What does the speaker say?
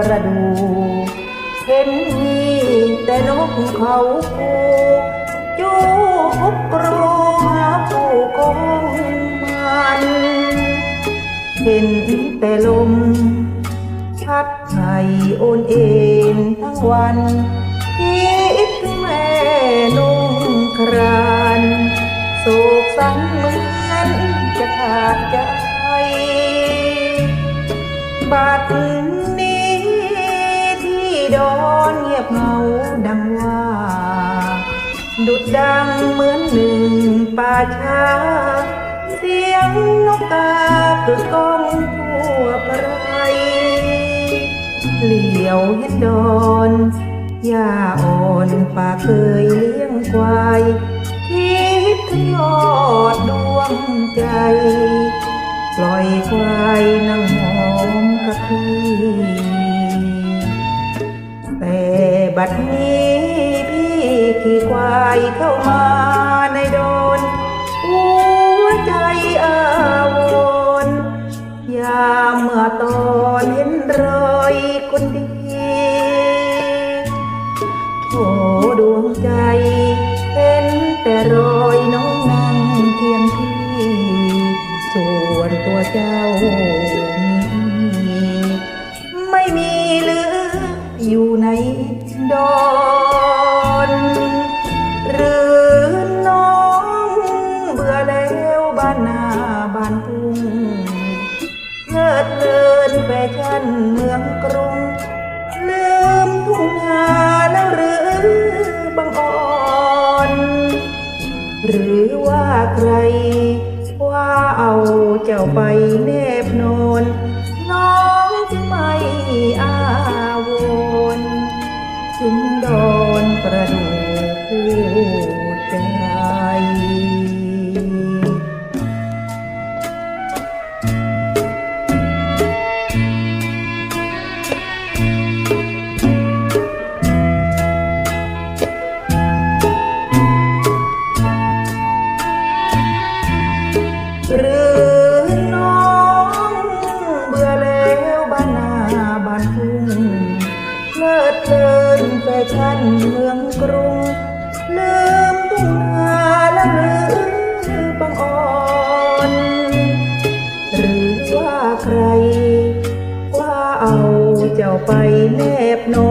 ประดูเห็นมีแต่นกเขาคูจูกกรูหาผู้คงมันเห็นแต่ลม พัดไห้โอนเอ็นทั้งวันคิดถึงแม่นุ่งครานโศกสังเหมือนจะขาดใจบัด เงาดังว่า ดุดดังเหมือนหนึ่งป่าช้า เสียงนกกากึกก้องทั่วไพรเหลียวเห็นดอนหญ้าอ่อนป่าเคยเลี้ยงควายคิดถึงยอดดวงใจ ปล่อยควายนั่งหอมกับพี่ บัดนี้พี่ขี่ควายเข้ามาในโดน หัวใจอาวรยามเมื่อตอนเห็นรอยคนดีโอ้ดวงใจเป็นแต่รอยน้องนั่งเคียงพี่ ส่วนตัวเจ้ามีไม่มีเหลืออยู่ใน ดน หรือน้องเบื่อแล้วบ้านนาบ้านทุ่งเลิดเลินแฟชั่นเมืองกรุง ลืมทุ่งนาแล้วหรือบางอ่อน หรือว่าใครว่าเอาเจ้าไปแนบนอน ไปแนบนอ